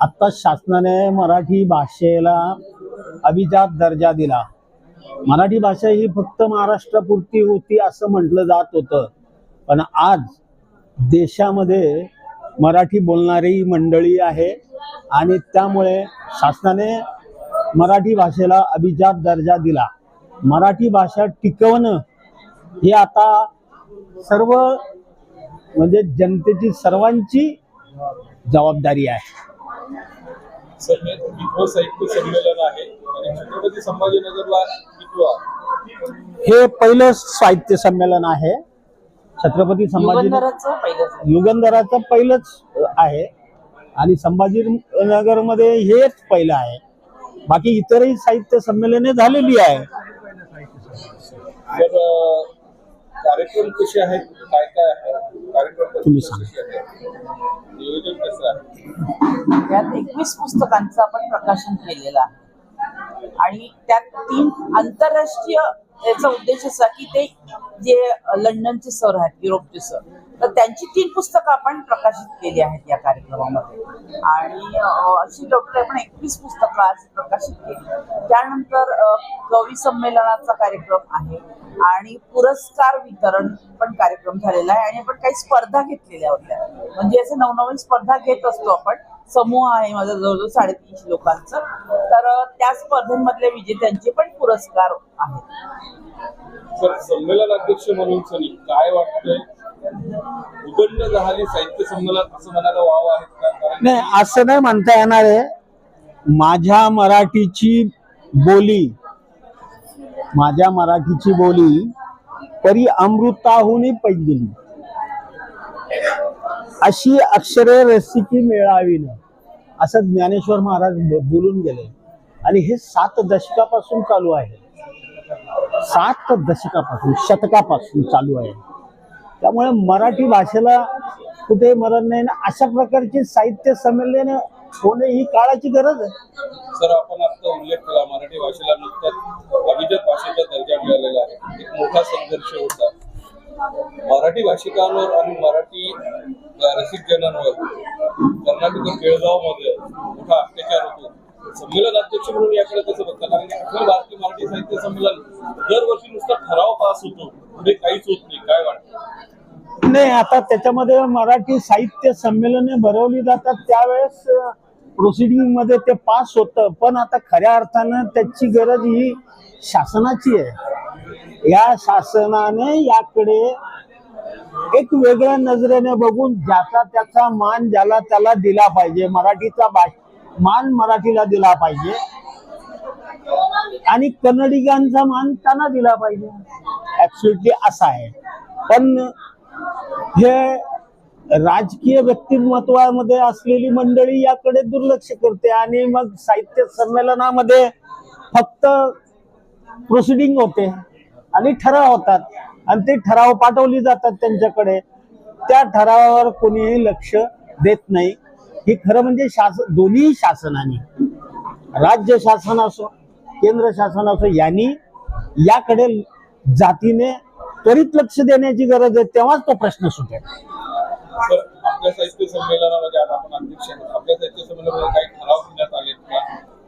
आत्ता शासनाने मराठी भाषेला अभिजात दर्जा दिला. मराठी भाषा ही फक्त महाराष्ट्रापुरती होती असं म्हटलं जात होतं. पण आज देशामध्ये मराठी बोलणारी मंडळी आहे आणि त्यामुळे शासनाने मराठी भाषेला अभिजात दर्जा दिला. मराठी भाषा टिकवणं हे आता सर्व म्हणजे जनतेची सर्वांची जबाबदारी आहे. सर हे विश्व साहित्य संमेलन आहे आणि छत्रपती संभाजीनगरला कितवा हे पहिलं साहित्य संमेलन आहे. छत्रपती संभाजी युगंधराचं पहिलं युगंधराचं पहिलंच आहे. आणि संभाजीनगरमध्ये हेच पहिलं आहे. बाकी इतरही साहित्य संमेलने झालेली आहे. कार्यक्रम कसे आहेत? काय काय आहे? तुम्ही सांगा. त्यात एकवीस पुस्तकांचं आपण प्रकाशन केलेलं आहे. आणि त्यात तीन आंतरराष्ट्रीय याचा उद्देश असा की ते जे लंडनचे सर आहेत युरोपचे सर तर त्यांची तीन पुस्तकं आपण प्रकाशित केली आहेत या कार्यक्रमामध्ये. आणि अशी डॉक्टर आपण एकवीस पुस्तकं आज प्रकाशित केली. त्यानंतर कवी संमेलनाचा कार्यक्रम आहे आणि पुरस्कार वितरण पण कार्यक्रम झालेला आहे आणि आपण काही स्पर्धा घेतलेल्या होत्या. म्हणजे असे नवनवीन स्पर्धा घेत असतो आपण. समूह आहे माझा जवळजवळ साडेतीनशे लोकांचं. तर त्या स्पर्धेमधल्या विजेत्यांचे पण पुरस्कार आहेत. संमेलन अध्यक्ष म्हणून काय वाटतंय? उदंड झाली साहित्य संमेलन असं म्हणायला वाव आहेत का नाही असं नाही म्हणता येणार आहे. माझ्या मराठीची बोली माझ्या मराठीची बोली परी अमृताहुनी पैदिली अशी अक्षरे रसिकी मिळावी ना असं ज्ञानेश्वर महाराज बोलून गेले. आणि हे सात दशकापासून चालू आहे. सात दशकापासून शतकापासून चालू आहे. त्यामुळे मराठी भाषेला कुठे मरण नाही. ना अशा प्रकारची साहित्य संमेलन होणे ही काळाची गरज आहे. सर आपण आता उल्लेख केला मराठी भाषेला नुकताच अभिजात भाषेचा दर्जा मिळालेला आहे. एक मोठा संघर्ष होता. मराठी भाषिकांवर आणि मराठी अ, रसिक जनांवर कर्नाटक बेळगावमध्ये मोठा अत्याचार होतो. संमेलन अध्यक्ष म्हणून याकडे कसं बघता कारण की अखिल भारतीय मराठी साहित्य संमेलन दरवर्षी नुसता ठराव पास होतो पुढे काहीच होत नाही काय वाटतं नाही आता त्याच्यामध्ये मराठी साहित्य संमेलने भरवली जातात. त्यावेळेस प्रोसिडिंगमध्ये ते पास होतं. पण आता खऱ्या अर्थानं त्याची गरज ही शासनाची आहे. या शासनाने याकडे एक वेगळ्या नजरेने बघून ज्याचा त्याचा मान ज्याला त्याला दिला पाहिजे मराठीचा मान मराठीला दिला पाहिजे. आणि कन्नडिगांचा मान त्यांना दिला पाहिजे. ऍब्सुटली असा आहे. पण हे राजकीय व्यक्तिमत्वामध्ये असलेली मंडळी याकडे दुर्लक्ष करते आणि मग साहित्य संमेलनामध्ये फक्त प्रोसिडिंग होते आणि ठराव होतात. आणि ते ठराव पाठवली जातात त्यांच्याकडे. त्या ठरावावर कोणीही लक्ष देत नाही. हे खरं म्हणजे शासन दोन्ही शासनाने. राज्य शासन असो केंद्र शासन असो यांनी याकडे जातीने त्वरित लक्ष देण्याची गरज आहे तेव्हाच तो प्रश्न सुटेल. तर आपल्या साहित्य संमेलनामध्ये आज आपण अध्यक्ष आहोत. आपल्या साहित्य संमेलनामध्ये काही ठराव घेण्यात आलेत का?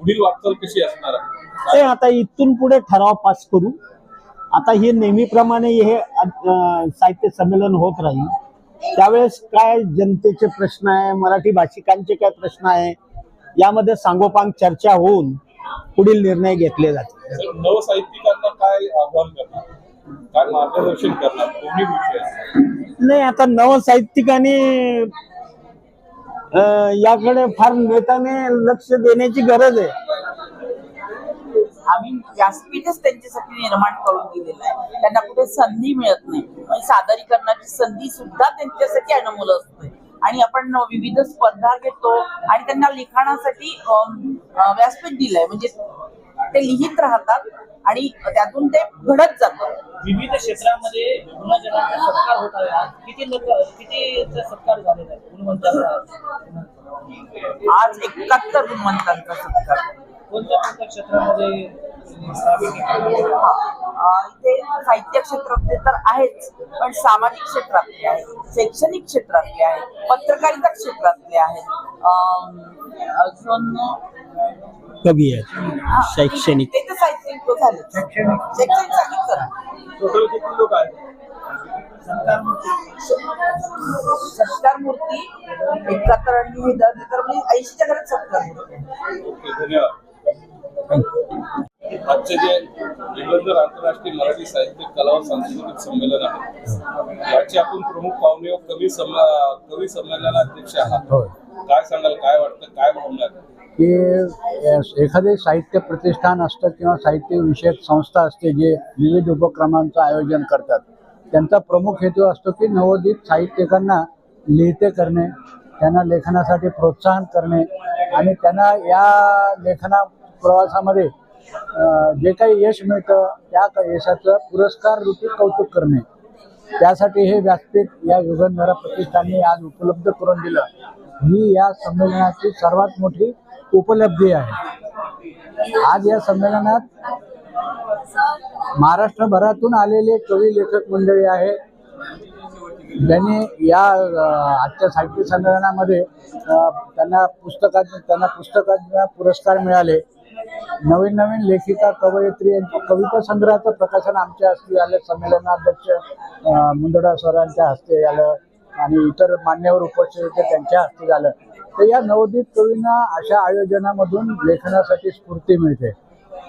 पुढील वाटचाल कशी असणार आहे? ते आता इथून पुढे ठराव पास करू. आता हे नेहमीप्रमाणे हे साहित्य संमेलन होत राहील. त्यावेळेस काय जनतेचे प्रश्न आहे मराठी भाषिकांचे काय प्रश्न आहे यामध्ये सांगोपांग चर्चा होऊन पुढील निर्णय घेतले जातील. नवसाहित्यिकांना काय आव्हान करणार? काय मार्गदर्शन करणार? दोन्ही विषय नाही. आता नव साहित्यिकांनी याकडे फार नेत्याने लक्ष देण्याची गरज आहे. आम्ही व्यासपीठच त्यांच्यासाठी निर्माण करून दिलेलं आहे. त्यांना कुठे संधी मिळत नाही. म्हणजे सादरीकरणाची संधी सुद्धा त्यांच्यासाठी अनमोल असते. आणि आपण विविध स्पर्धा घेतो आणि त्यांना लिखाणासाठी व्यासपीठ दिलंय. म्हणजे ते लिहित राहतात आणि त्यातून ते घडत जातं विविध क्षेत्रामध्ये सत्कार होत आहे. आज किती लोक किती सत्कार झालेला आहे गुणवंतांचा आज एकाहत्तर गुणवंतांचा सत्कार. कोणत्या कोणत्या क्षेत्रामध्ये इथे साहित्य क्षेत्रातले तर आहेच पण सामाजिक क्षेत्रातले आहेत शैक्षणिक क्षेत्रातले आहेत पत्रकारिता क्षेत्रातले आहेत. अं, अजून कवी आहे हा, शैक्षणिक. ते तर साहित्यिक झाले. शैक्षणिक. सांगितलं ना. टोटल किती लोक आहेत? सत्कार मूर्ती एकाहत्तर आणि म्हणजे ऐंशीच्या घरात सत्कार मूर्ती आहे. ओके धन्यवाद. आजचे जे निबंधर आंतरराष्ट्रीय मराठी साहित्य कला व सांस्कृतिक संमेलन आहे याचे आपण प्रमुख पाहुणे व कवी सम्मा कवी संमेलनाध्यक्ष आहात होय काय सांगाल काय वाटतं काय भावना? की एखादे साहित्य प्रतिष्ठान असतं किंवा साहित्य विषयक संस्था असते जे विविध उपक्रमांचं आयोजन करतात त्यांचा प्रमुख हेतू असतो की नवोदित साहित्यिकांना लिहिते करणे त्यांना लेखनासाठी प्रोत्साहन करणे आणि त्यांना या लेखना प्रवासामध्ये जे काही यश मिळतं त्या क- यशाचं पुरस्कार रूपी कौतुक करणे. त्यासाठी हे व्यासपीठ या युगंधरा प्रतिष्ठानने आज उपलब्ध करून दिलं. ही या संमेलनाची सर्वात मोठी उपलब्धी आहे. आज या संमेलनात महाराष्ट्रभरातून आलेले कवी लेखक मंडळी आहे ज्यांनी या आजच्या साहित्य संमेलनामध्ये त्यांना पुस्तकाचे त्यांना पुस्तकांना पुरस्कार मिळाले. नवीन नवीन लेखिका कवयित्री यांच्या कविता संग्रहाचं प्रकाशन आमच्या हस्ते आलं संमेलनाध्यक्ष मुंदडा सरांच्या हस्ते आलं आणि इतर मान्यवर उपस्थित होते त्यांच्या हस्ते झालं. तर या नवोदित कवींना अशा आयोजनामधून लेखनासाठी स्फूर्ती मिळते.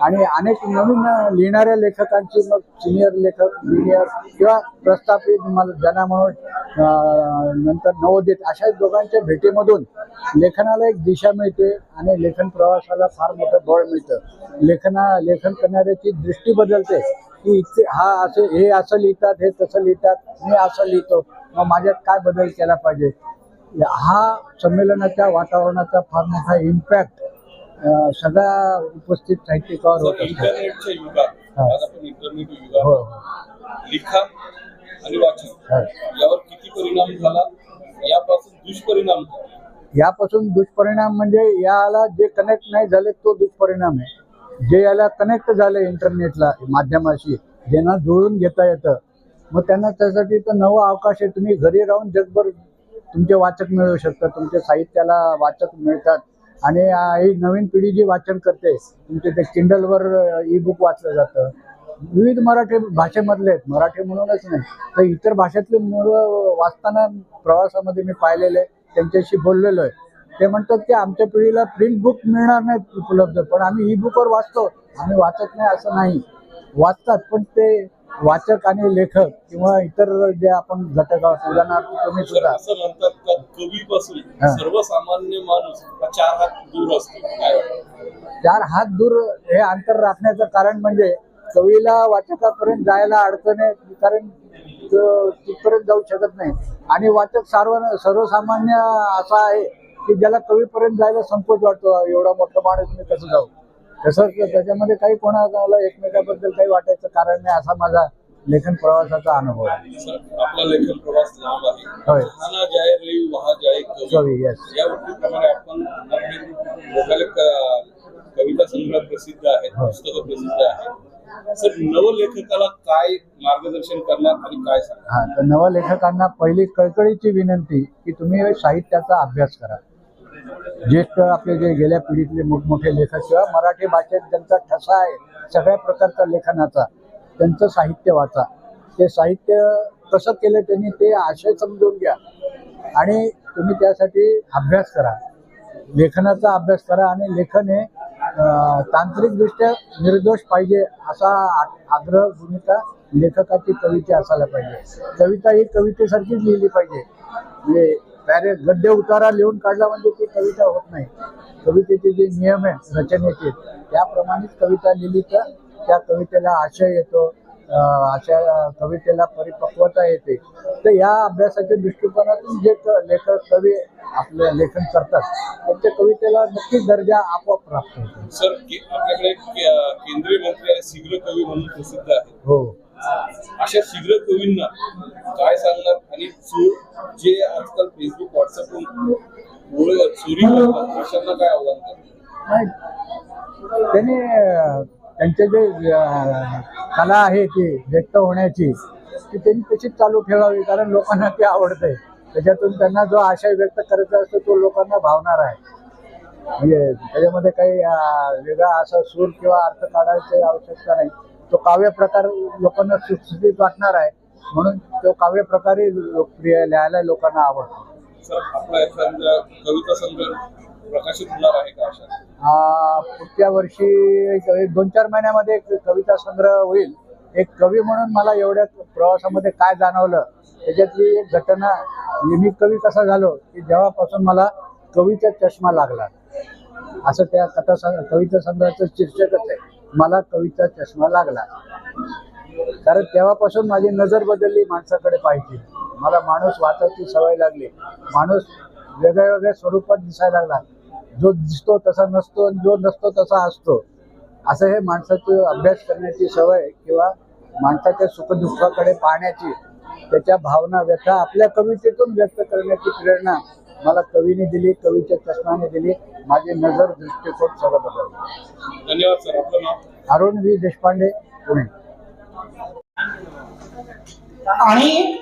आणि अनेक नवीन लिहिणाऱ्या लेखकांची मग सिनियर लेखक ज्युनियर किंवा प्रस्थापित मला ज्यांना म्हणून नंतर नवोदित अशा दोघांच्या भेटीमधून लेखनाला एक दिशा मिळते आणि लेखन प्रवासाला फार मोठं बळ मिळतं. लेखना लेखन करणाऱ्याची दृष्टी बदलते. की इथे हा असे हे असं लिहितात हे तसं लिहितात मी असं लिहितो. मग माझ्यात काय बदल केला पाहिजे? हा संमेलनाच्या वातावरणाचा फार मोठा इम्पॅक्ट सगळ्या उपस्थित साहित्यिकावर होत असतो इंटरनेटच्या युगात आज आपण इंटरनेट हो युगात लिखाण आणि वाचन. हो. यावर किती परिणाम झाला? यापासून दुष्परिणाम काय? यापासून दुष्परिणाम म्हणजे याला जे कनेक्ट नाही झाले तो दुष्परिणाम आहे. जे याला कनेक्ट झाले इंटरनेटला माध्यमाशी ज्यांना जुळून घेता येतं मग त्यांना त्यासाठी तर नवा अवकाश आहे. तुम्ही घरी राहून जगभर तुमचे वाचक मिळू शकतात तुमच्या साहित्याला वाचक मिळतात. आणि ही नवीन पिढी जी वाचन करते तुमचे ते किंडलवर ई बुक वाचलं जातं. विविध मराठी भाषेमधले आहेत. मराठी म्हणूनच नाही तर इतर भाषेतले मुलं वाचताना प्रवासामध्ये मी पाहिलेले त्यांच्याशी बोललेलो आहे. ते म्हणतात की आमच्या पिढीला प्रिंट बुक मिळणार नाहीत उपलब्ध पण आम्ही ई बुकवर वाचतो. आम्ही वाचत नाही असं नाही. वाचतात पण ते वाचक आणि लेखक किंवा इतर जे आपण घटक आहोत उदाहरणार्थ तुम्ही तर सुद्धा. असं म्हणतात का कवीपासून हा. सर्वसामान्य माणूस हा चार हात दूर असतो. काय वाटतं? चार हात दूर हे अंतर राखण्याचं कारण म्हणजे कवीला वाचकापर्यंत जायला अडचण आहे कारण तो तिथपर्यंत जाऊ शकत नाही. आणि वाचक सर्व सर्वसामान्य असा आहे की ज्याला कवीपर्यंत जायला संकोच वाटतो एवढा मोठा माणूस मी कसं जाऊ? तसं त्याच्यामध्ये काही कोणाला एकमेकाबद्दल काही वाटायचं कारण नाही असा माझा लेखन प्रवासाचा अनुभव आहे सर आपला लेखन प्रवास लांब आहे होय. खाना जाय रे वहा जाय कवी कवी yes. या वृत्तीप्रमाणे आपण आपले लोकाले क- कविता संग्रह प्रसिद्ध आहेत हो. पुस्तकं प्रसिद्ध आहेत सर नवलेखकाला काय मार्गदर्शन करणार आणि काय सांगणार हा तर नवलेखकांना पहिली कळकळीची विनंती की तुम्ही साहित्याचा अभ्यास करा ज्येष्ठ आपले जे गेल्या पिढीतले मोठमोठे लेखक किंवा मराठी भाषेत ज्यांचा ठसा आहे सगळ्या प्रकारचा लेखनाचा त्यांचं साहित्य वाचा. ते साहित्य कसं केलं त्यांनी ते आशय समजून घ्या. आणि तुम्ही त्यासाठी अभ्यास करा. लेखनाचा अभ्यास करा आणि लेखन हे तांत्रिकदृष्ट्या निर्दोष पाहिजे असा आग्रह भूमिका लेखकाची कविता असायला पाहिजे. कविता ही कवितेसारखीच लिहिली पाहिजे. म्हणजे पॅरे गद्य उतारा लिहून काढला म्हणजे ती कविता होत नाही. कवितेचे जे नियम आहे रचनेचे त्याप्रमाणेच कविता लिहिली तर त्या कवितेला आशय येतो अशा कवितेला परिपक्वता येते. तर या अभ्यासाच्या दृष्टिकोनातून जे लेखक कवी आपलं लेखन करतात त्यांच्या कवितेला नक्कीच दर्जा आपोआप प्राप्त होतो. सर आपल्याकडे केंद्रीय मंत्री आणि शीघ्र कवी म्हणून प्रसिद्ध आहे हो. अशा शीघ्र कवींना काय सांगणार आणि चोर जे आजकाल फेसबुक व्हॉट्सअप चोरी करतात अशांना काय आव्हान करणार त्यांनी त्यांचे जे कला आहे ती व्यक्त होण्याची ती त्यांनी तशीच चालू ठेवावी कारण लोकांना ते आवडते. त्याच्यातून त्यांना जो आशय व्यक्त करायचा असतो तो लोकांना भावणार आहे. म्हणजे त्याच्यामध्ये काही वेगळा असा सूर किंवा अर्थ काढायची आवश्यकता नाही. तो काव्य प्रकार लोकांना सुटसुटीत वाटणार आहे म्हणून तो काव्य प्रकारही लोकप्रिय लिहायला लोकांना आवडतो. पुढच्या वर्षी दोन चार महिन्यामध्ये एक कविता संग्रह होईल. एक कवी म्हणून मला एवढ्या प्रवासामध्ये काय जाणवलं त्याच्यातली एक घटना मी कवी कसा झालो की जेव्हापासून मला कवीचा चष्मा लागला. असं त्या कथा कविता संग्रहाचं शीर्षकच आहे. मला कवीचा चष्मा लागला. कारण तेव्हापासून माझी नजर बदलली माणसाकडे पाहिजे मला माणूस वाचायची सवय लागली. माणूस वेगळ्या वेगळ्या स्वरूपात दिसायला लागला. जो दिसतो तसा नसतो आणि जो नसतो तसा असतो. असं हे माणसाचं अभ्यास करण्याची सवय किंवा माणसाच्या सुखदुःखाकडे पाहण्याची त्याच्या भावना व्यथा आपल्या कवितेतून व्यक्त करण्याची प्रेरणा मला कवीने दिली कवीच्या चष्माने दिली. माझी नजर दृष्टिकोन सगळं बदललं. धन्यवाद सर. आपलं नाव? अरुण व्ही देशपांडे पुणे. आणि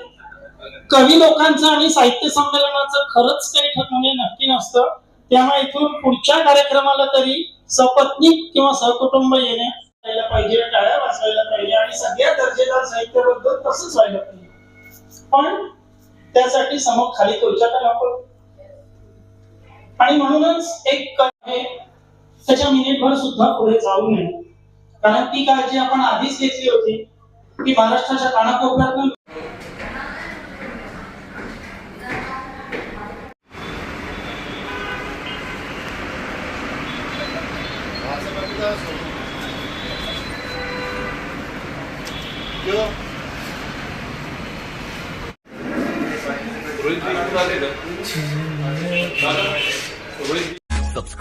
कवी लोकांचं आणि साहित्य संमेलनाचं खरंच काही ठरवणे नक्की नसतं. त्यामुळे इथून पुढच्या कार्यक्रमाला तरी सपत्नीक किंवा सहकुटुंब येणे पाहिजे टाळ्या वाजवायला पाहिजे आणि सगळ्या दर्जेदार साहित्याबद्दल तसंच व्हायला पाहिजे. पण त्यासाठी समोर खाली खुर्च्या तर नको आणि म्हणूनच एक आहे त्याच्या मिनिटभर सुद्धा पुढे जाऊ नये. कारण ती काळजी आपण आधीच घेतली होती की महाराष्ट्राच्या कानाकोपऱ्यातून